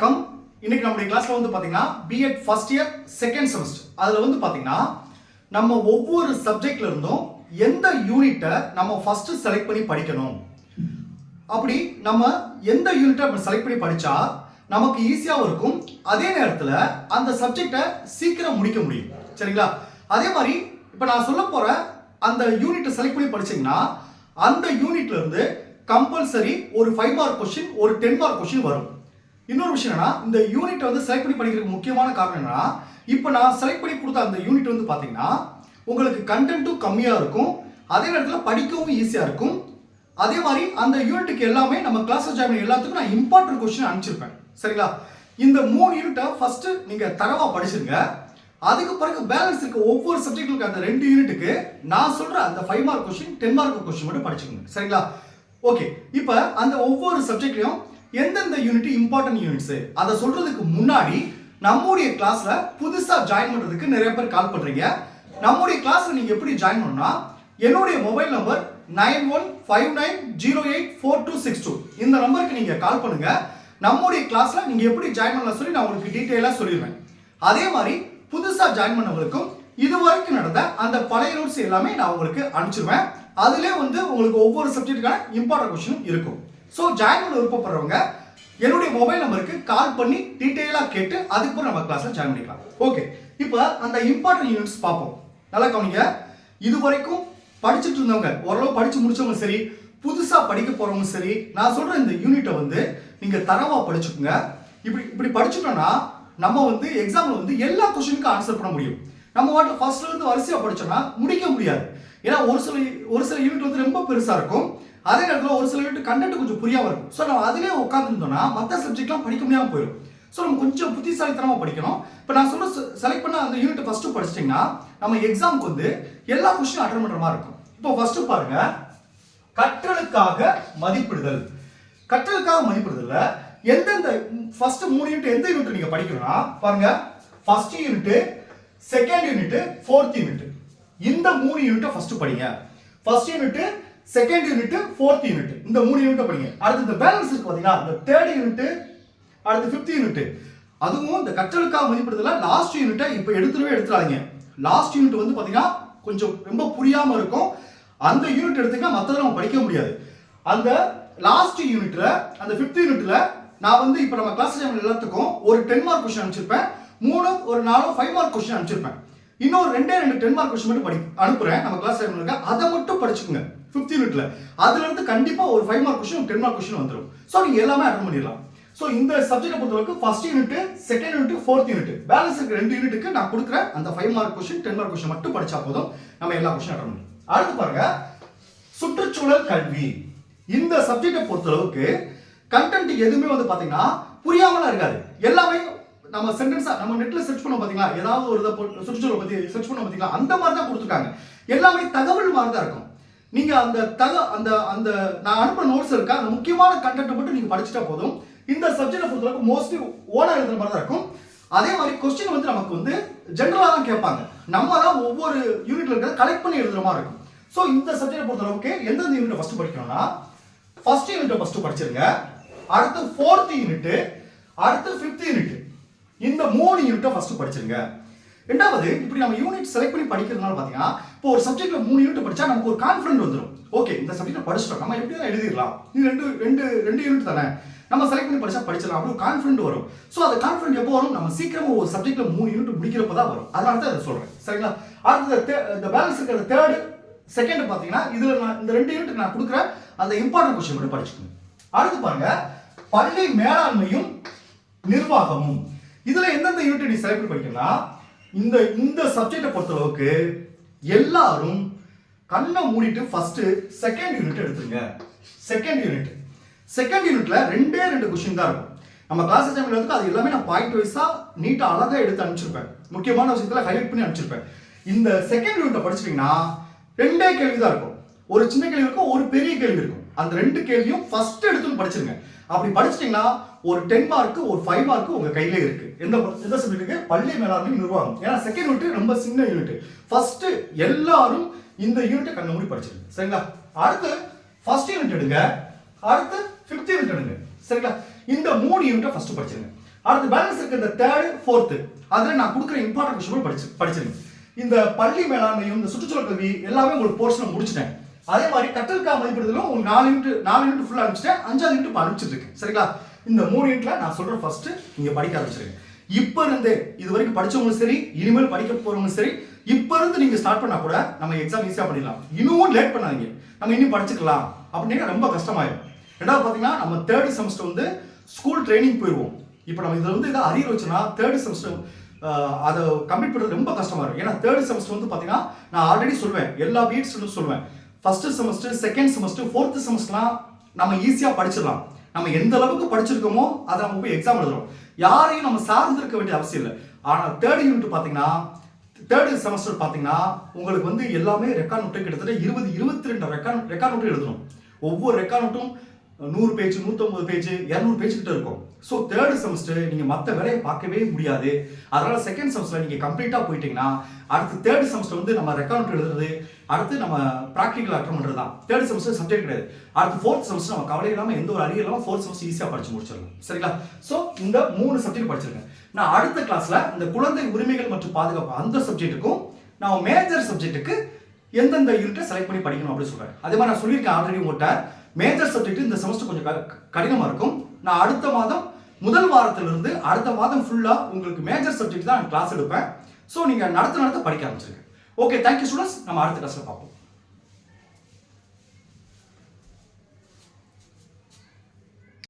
வணக்கம். இன்னைக்கு நம்முடைய கிளாஸ்ல வந்து பாத்தீங்கன்னா BEd first year second semester அதுல வந்து பாத்தீங்கன்னா நம்ம ஒவ்வொரு சப்ஜெக்ட்ல இருந்தும் எந்த யூனிட்டை நம்ம ஃபர்ஸ்ட் செலக்ட் பண்ணி படிக்கணும்? அப்படி நம்ம எந்த யூனிட்டை செலக்ட் பண்ணி படிச்சா நமக்கு ஈஸியாகவும் இருக்கும். அதே நேரத்தில் அந்த சப்ஜெக்டை சீக்கிரம் முடிக்க முடியும். சரிங்களா? அதே மாதிரி இப்போ நான் சொல்ல போகிற அந்த யூனிட்டை செலக்ட் பண்ணி படிச்சீங்கன்னா அந்த யூனிட்லேருந்து கம்பல்சரி ஒரு ஃபைவ் மார்க் கொஸ்டின் ஒரு டென் மார்க் கொஸ்டின் வரும். இன்னொரு விஷயம் என்னன்னா இந்த யூனிட் வந்து செலக்ட் பண்ணி படிக்கிறதுக்கு முக்கியமான காரணம் என்னன்னா இப்போ நான் செலக்ட் பண்ணி கொடுத்த அந்த யூனிட் வந்து பார்த்தீங்கன்னா உங்களுக்கு கண்டென்ட்டும் கம்மியாக இருக்கும் அதே நேரத்தில் படிக்கவும் ஈஸியாக இருக்கும். அதே மாதிரி அந்த யூனிட்டுக்கு எல்லாமே நம்ம கிளாஸ் ஜாயின் எல்லாத்துக்கும் நான் இம்பார்ட்டன்ட் கொஸ்டின் அனுப்பிச்சிருப்பேன். சரிங்களா? இந்த மூணு யூனிட்டை ஃபஸ்ட்டு நீங்கள் தரவாக படிச்சிருங்க. அதுக்கு பிறகு பேலன்ஸ் இருக்க ஒவ்வொரு சப்ஜெக்ட்டுக்கு அந்த ரெண்டு யூனிட்டுக்கு நான் சொல்கிற அந்த five mark question ten mark question மட்டும் படிச்சுக்கோங்க. சரிங்களா? ஓகே இப்போ அந்த ஒவ்வொரு சப்ஜெக்ட்லையும் எந்தெந்த யூனிட் இம்பார்ட்டன்ட் யூனிட்ஸ் அதை சொல்றதுக்கு முன்னாடி நம்முடைய கிளாஸ்ல புதுசா ஜாயின் பண்றதுக்கு நிறைய பேர் கால் பண்றீங்க. நம்முடைய கிளாஸ்ல நீங்க எப்படி ஜாயின் பண்ணா என்னுடைய mobile number nine one five nine zero eight four two six two இந்த நம்பருக்கு நீங்க கால் பண்ணுங்க. நம்முடைய கிளாஸ்ல நீங்க எப்படி ஜாயின் பண்ணலாம் சொல்லி நான் உங்களுக்கு டீட்டெயிலாக சொல்லிடுவேன் அதே மாதிரி புதுசா ஜாயின் பண்ணவங்களுக்கும் இதுவரைக்கும் நடந்த அந்த பழைய நோட்ஸ் எல்லாமே நான் உங்களுக்கு அனுப்பிச்சிருவேன். அதுலேயே வந்து உங்களுக்கு ஒவ்வொரு சப்ஜெக்ட்டுக்கான இம்பார்ட்டன்ட் கொஸ்டின் இருக்கும். ஸோ ஜாயின் பண்ண விருப்பப்படுறவங்க என்னுடைய மொபைல் நம்பருக்கு கால் பண்ணி டீட்டெயிலாக கேட்டு அதுக்கப்புறம் நம்ம கிளாஸில் ஜாயின் பண்ணிக்கலாம். ஓகே இப்போ அந்த இம்பார்ட்டன்ட் யூனிட்ஸ் பார்ப்போம். நல்லா கவனிங்க. இது வரைக்கும் படிச்சுட்டு இருந்தவங்க ஓரளவு படித்து முடிச்சவங்க சரி புதுசாக படிக்க போகிறவங்க சரி நான் சொல்கிற இந்த யூனிட்டை வந்து நீங்கள் தரவாக படிச்சுக்கோங்க. இப்படி இப்படி படிச்சுட்டோன்னா நம்ம வந்து எக்ஸாமில் வந்து எல்லா கொஸ்டினுக்கும் ஆன்சர் பண்ண முடியும். நம்ம வாட்டில் ஃபர்ஸ்ட்லேருந்து இருந்து படித்தோம்னா முடிக்க முடியாது. ஏன்னா ஒரு சில ஒரு சில யூனிட் வந்து ரொம்ப பெருசாக இருக்கும். அதே நேரத்தில் ஒரு சில யூனிட் கண்டென்ட் கொஞ்சம் புரியாம இருக்கும். ஸோ நம்ம அதிலே உட்காந்துருந்தோம்னா மற்ற சப்ஜெக்ட்லாம் படிக்க முடியாமல் போயிடும் ஸோ நம்ம கொஞ்சம் புத்திசாலித்தனமாக படிக்கணும். இப்போ நான் சொல்ல செலக்ட் பண்ண அந்த யூனிட் ஃபஸ்ட்டு படிச்சிட்டிங்கன்னா நம்ம எக்ஸாமுக்கு வந்து எல்லா கொஸ்டினும் அட்டன் பண்ணுற மாதிரி இருக்கும். இப்போ ஃபர்ஸ்ட் பாருங்க. கற்றலுக்காக மதிப்பிடுதல். கற்றலுக்காக மதிப்பிடுதல்ல எந்தெந்த ஃபர்ஸ்ட் மூணு யூனிட் எந்த யூனிட் நீங்க படிக்கணும்னா பாருங்க. First unit second unit fourth unit இந்த மூணு யூனிட்டை ஃபர்ஸ்ட் படிங்க. First unit second unit fourth unit இந்த மூணு யூனிட்டை படிங்க. அடுத்து இந்த பேலன்ஸ் இருக்கு பாத்தீங்கன்னா இந்த தேர்ட் யூனிட் அடுத்து ஃபிஃப்த் யூனிட் அதுவும் இந்த கற்றலுக்காக மதிப்பிடுதல லாஸ்ட் யூனிட்டை இப்போ எடுத்துடவே எடுத்துடாதீங்க. லாஸ்ட் யூனிட் வந்து பாத்தீங்கன்னா கொஞ்சம் ரொம்ப புரியாம இருக்கும். அந்த யூனிட் எடுத்துக்க மற்றதை நம்ம படிக்க முடியாது. அந்த லாஸ்ட் யூனிட்ல அந்த ஃபிஃப்த் யூனிட்ல நான் வந்து இப்போ நம்ம கிளாஸ் எல்லாத்துக்கும் ஒரு டென் மார்க் கொஸ்டின் அனுப்பிச்சிருப்பேன். மூணு ஒரு நாலு ஃபைவ் மார்க் கொஸ்டின் அனுப்பிச்சிருப்பேன். இன்னொரு ரெண்டே ரெண்டு டென் மார்க் கொஸ்டின் மட்டும் படி அனுப்புறேன். நம்ம கிளாஸ் டைம்ல இருக்க. அதை மட்டும் படிச்சுக்கோங்க. ஃபிஃப்த் யூனிட்ல அதுல இருந்து கண்டிப்பா ஒரு five mark question ten mark question வந்துடும் ஸோ நீங்க எல்லாமே அட்டன் பண்ணிடலாம். ஸோ இந்த சப்ஜெக்ட் பொறுத்தவரைக்கும் first unit second unit fourth unit balance இருக்க ரெண்டு யூனிட்டுக்கு நான் கொடுக்குற அந்த five mark question ten mark question மட்டும் படிச்சா போதும். நம்ம எல்லா கொஸ்டின் அட்டன் பண்ணலாம். அடுத்து பாருங்க. சுற்றுச்சூழல் கல்வி. இந்த சப்ஜெக்டை பொறுத்தளவுக்கு கண்டென்ட் எதுவுமே வந்து பாத்தீங்கன்னா புரியாமலாம் இருக்காது. எல்லாமே நம்ம சென்டென்ஸா நம்ம நெட்ல சர்ச் பண்ண பாத்தீங்களா? ஏதாவது ஒரு இதை சுற்றுச்சூழல் பத்தி சர்ச் பண்ண பாத்தீங்களா? அந்த மாதிரி தான் கொடுத்துருக்காங்க. எல்லாமே தகவல் மாதிரி தான் இருக்கும். நீங்க அந்த தக அந்த அந்த நான் அனுப்புற நோட்ஸ் இருக்கா? அந்த முக்கியமான கண்டென்ட் மட்டும் நீங்க படிச்சுட்டா போதும். இந்த சப்ஜெக்டை பொறுத்தளவுக்கு மோஸ்ட்லி ஓனா எழுதுற மாதிரி தான் இருக்கும். அதே மாதிரி கொஸ்டின் வந்து நமக்கு வந்து ஜென்ரலாக தான் கேட்பாங்க. நம்ம தான் ஒவ்வொரு யூனிட்ல இருக்கிறத கலெக்ட் பண்ணி எழுதுற மாதிரி இருக்கும். ஸோ இந்த சப்ஜெக்டை பொறுத்தளவுக்கு எந்தெந்த யூனிட் ஃபர்ஸ்ட் படிக்கணும்னா ஃபர்ஸ்ட் யூனிட்டை ஃபர்ஸ்ட் படிச்சிருங்க. அடுத்து ஃபோர்த் யூனிட் அடுத்து ஃபிஃப்த் யூனிட் இந்த மூணு யூனிட்டை ஃபர்ஸ்ட் படிச்சிருங்க. ரெண்டாவது இப்படி நம்ம யூனிட் செலக்ட் பண்ணி படிக்கிறதுனால பார்த்தீங்கன்னா இப்போ ஒரு சப்ஜெக்ட்ல மூணு யூனிட் படிச்சா நமக்கு ஒரு கான்ஃபிடன்ட் வந்துடும் ஓகே இந்த சப்ஜெக்ட் படிச்சிட்டோம். நம்ம எப்படி தான் எழுதிடலாம்? இது ரெண்டு ரெண்டு ரெண்டு யூனிட் தானே? நம்ம செலக்ட் பண்ணி படிச்சா படிச்சிடலாம். அப்படி கான்ஃபிடன்ட் வரும். ஸோ அந்த கான்ஃபிடன்ட் எப்போ வரும்? நம்ம சீக்கிரமா ஒரு சப்ஜெக்ட்ல மூணு யூனிட் முடிக்கிறப்ப தான் வரும். அதனால தான் இதை சொல்றேன். சரிங்களா? அடுத்தது இந்த பேலன்ஸ் இருக்கிற தேர்டு செகண்ட் பார்த்தீங்கன்னா இதுல நான் இந்த ரெண்டு யூனிட் நான் கொடுக்குற அந்த இம்பார்ட்டன்ட் கொஸ்டின் மட்டும் படிச்சுக்கணும் அடுத்து பாருங்க பள்ளி மேலாண்மையும் நிர்வாகமும். இதில் எந்தெந்த யூனிட் நீ செலக்ட் பண்ணி இந்த இந்த சப்ஜெக்டை பொறுத்தளவுக்கு எல்லாரும் கண்ணை மூடிட்டு ஃபஸ்ட்டு செகண்ட் யூனிட் எடுத்துருங்க. செகண்ட் யூனிட் செகண்ட் யூனிட்ல ரெண்டே ரெண்டு கொஸ்டின் தான் இருக்கும். நம்ம கிளாஸ் டைம்ல அது எல்லாமே நான் பாயிண்ட் வைஸாக நீட்டாக அழகாக எடுத்து அனுப்பிச்சிருப்பேன். முக்கியமான விஷயத்தில் ஹைலைட் பண்ணி அனுப்பிச்சிருப்பேன். இந்த செகண்ட் யூனிட்டை படிச்சிட்டிங்கன்னா ரெண்டே கேள்வி தான் இருக்கும். ஒரு சின்ன கேள்வி இருக்கும் ஒரு பெரிய கேள்வி இருக்கும். அந்த ரெண்டு கேள்வியும் ஃபர்ஸ்ட் எடுத்துன்னு படிச்சிருங்க. அப்படி படிச்சிட்டீங்கன்னா ஒரு டென் மார்க்கு ஒரு ஃபைவ் மார்க்கு உங்க கையில இருக்கு. எந்த எந்த சப்ஜெக்ட்டுக்கு பள்ளி மேலாண்மை நிர்வாகம். ஏன்னா செகண்ட் யூனிட் ரொம்ப சின்ன யூனிட் ஃபர்ஸ்ட் எல்லாரும் இந்த யூனிட்டை கண்ண மூடி படிச்சிருங்க. சரிங்களா? அடுத்து ஃபர்ஸ்ட் யூனிட் எடுங்க. அடுத்து ஃபிஃப்த் யூனிட் எடுங்க. சரிங்களா? இந்த மூணு யூனிட்டை ஃபர்ஸ்ட் படிச்சிருங்க. அடுத்து பேலன்ஸ் இருக்க இந்த தேர்டு ஃபோர்த்து அதில் நான் கொடுக்குற இம்பார்ட்டன்ட் விஷயங்கள் படிச்சு படிச்சிருங்க. இந்த பள்ளி மேலாண்மையும் இந்த சுற்றுச்சூழல் கல்வி எல்லாமே உங்களுக்கு போர்ஷனை முடிச்சிட்டேன். அதே மாதிரி கட்டல்கா மதிப்பிடுதலும் உங்களுக்கு நாலு யூனிட் நாலு யூனிட் ஃபுல்லாக அனுப்பிச்சிட்டேன் அஞ்சாவது யூனிட் இப்போ சரிங்களா? இந்த மூணு யூனிட்ல நான் சொல்ற ஃபர்ஸ்ட் நீங்க படிக்க ஆரம்பிச்சிருக்கேன் இப்போ இருந்தே இது வரைக்கும் படிச்சவங்களும் சரி இனிமேல் படிக்க போறவங்களும் சரி இப்போ இருந்து நீங்க ஸ்டார்ட் பண்ணா கூட நம்ம எக்ஸாம் ஈஸியா பண்ணிடலாம். இன்னும் லேட் பண்ணாதீங்க. நம்ம இன்னும் படிச்சுக்கலாம். அப்படின்னா ரொம்ப கஷ்டமாயிடும் ரெண்டாவது பார்த்தீங்கன்னா நம்ம தேர்ட் செமஸ்டர் வந்து ஸ்கூல் ட்ரைனிங் போயிடுவோம். இப்போ நம்ம இதில் வந்து இதை அரியர் வச்சுன்னா தேர்ட் செமஸ்டர் அதை கம்ப்ளீட் பண்ணுறது ரொம்ப கஷ்டமா இருக்கும். ஏன்னா தேர்ட் செமஸ்டர் வந்து பார்த்தீங்கன்னா நான் ஆல்ரெடி சொல்வேன். எல்லா பிஎட் சொல்லுவேன் first semester second semester fourth செமஸ்டர்லாம் நம்ம ஈஸியாக படிச்சிடலாம். நம்ம எந்த அளவுக்கு படிச்சிருக்கோமோ அதை நம்ம போய் எக்ஸாம் எழுதுறோம் யாரையும் நம்ம சார்ந்து இருக்க வேண்டிய அவசியம் இல்லை. ஆனால் தேர்ட் யூனிட் பார்த்தீங்கன்னா தேர்ட் செமஸ்டர் பார்த்தீங்கன்னா உங்களுக்கு வந்து எல்லாமே ரெக்கார்ட் நோட்டு கிட்டத்தட்ட இருபது இருபத்தி ரெண்டு ரெக்கார்ட் ரெக்கார்ட் நோட்டு எழுதணும். ஒவ்வொரு ரெக்கார்ட் நோட்டும் நூறு பேஜ் நூற்றம்பது பேஜ் இரநூறு பேஜ் கிட்ட இருக்கும். ஸோ தேர்ட் செமஸ்டர் நீங்கள் மற்ற வேலையை பார்க்கவே முடியாது. அதனால் செகண்ட் செமஸ்டர் நீங்கள் கம்ப்ளீட்டாக போயிட்டீங்கன்னா அடுத்து தேர்ட் செமஸ்டர் வந்து நம்ம ரெக்கார்ட் எழுதுறது அடுத்து நம்ம ப்ராக்டிக்கல் அட்டம் பண்ணுறது தான். தேர்ட் செமஸ்டர் சப்ஜெக்ட் கிடையாது. அடுத்து ஃபோர்த் செமஸ்டர் நம்ம கவலை இல்லாமல் எந்த ஒரு அறிவு இல்லாமல் ஃபோர்த் செமஸ்டர் ஈஸியாக படிச்சு முடிச்சிடலாம். சரிங்களா? ஸோ இந்த மூணு சப்ஜெக்ட் படிச்சிருக்கேன். நான் அடுத்த கிளாஸில் இந்த குழந்தை உரிமைகள் மற்றும் பாதுகாப்பு அந்த சப்ஜெக்ட்டுக்கும் நான் மேஜர் சப்ஜெக்ட்டுக்கு எந்தெந்த யூனிட்டை செலக்ட் பண்ணி படிக்கணும் அப்படின்னு சொல்கிறேன் அதே மாதிரி நான் சொல்லியிருக்கேன் ஆல்ரெடி உங்கள்கிட்ட மேஜர் சப்ஜெக்ட் இந்த செமஸ்டர் கொஞ்சம் க- இருக்கும். நான் அடுத்த மாதம் முதல் வாரத்திலிருந்து அடுத்த மாதம் ஃபுல்லாக உங்களுக்கு மேஜர் சப்ஜெக்ட் தான் கிளாஸ் எடுப்பேன். ஸோ நீங்கள் நடத்த நடத்த படிக்க ஆரம்பிச்சிருக்கேன் ஓகே தேங்க்யூ ஸ்டூடெண்ட்ஸ் நம்ம அடுத்த கிளாஸில் பார்ப்போம்.